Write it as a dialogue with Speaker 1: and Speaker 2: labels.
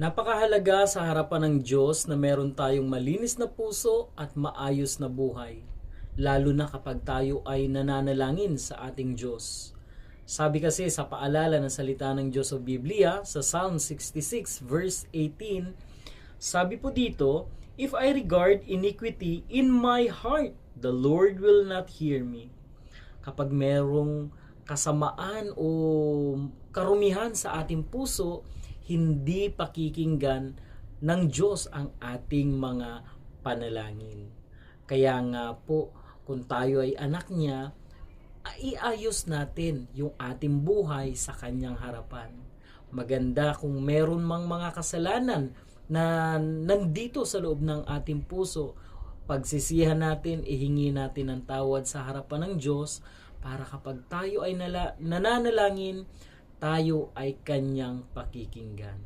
Speaker 1: Napakahalaga sa harapan ng Diyos na meron tayong malinis na puso at maayos na buhay, lalo na kapag tayo ay nananalangin sa ating Diyos. Sabi kasi sa paalala ng salita ng Diyos sa Biblia sa Psalm 66 verse 18, sabi po dito, If I regard iniquity in my heart, the Lord will not hear me. Kapag merong kasamaan o karumihan sa ating puso, hindi pakikinggan ng Diyos ang ating mga panalangin. Kaya nga po, kung tayo ay anak niya, iayos natin yung ating buhay sa kanyang harapan. Maganda kung meron mang mga kasalanan na nandito sa loob ng ating puso, pagsisihan natin, ihingi natin ng tawad sa harapan ng Diyos para kapag tayo ay nala, nananalangin, tayo ay kanyang pakikinggan.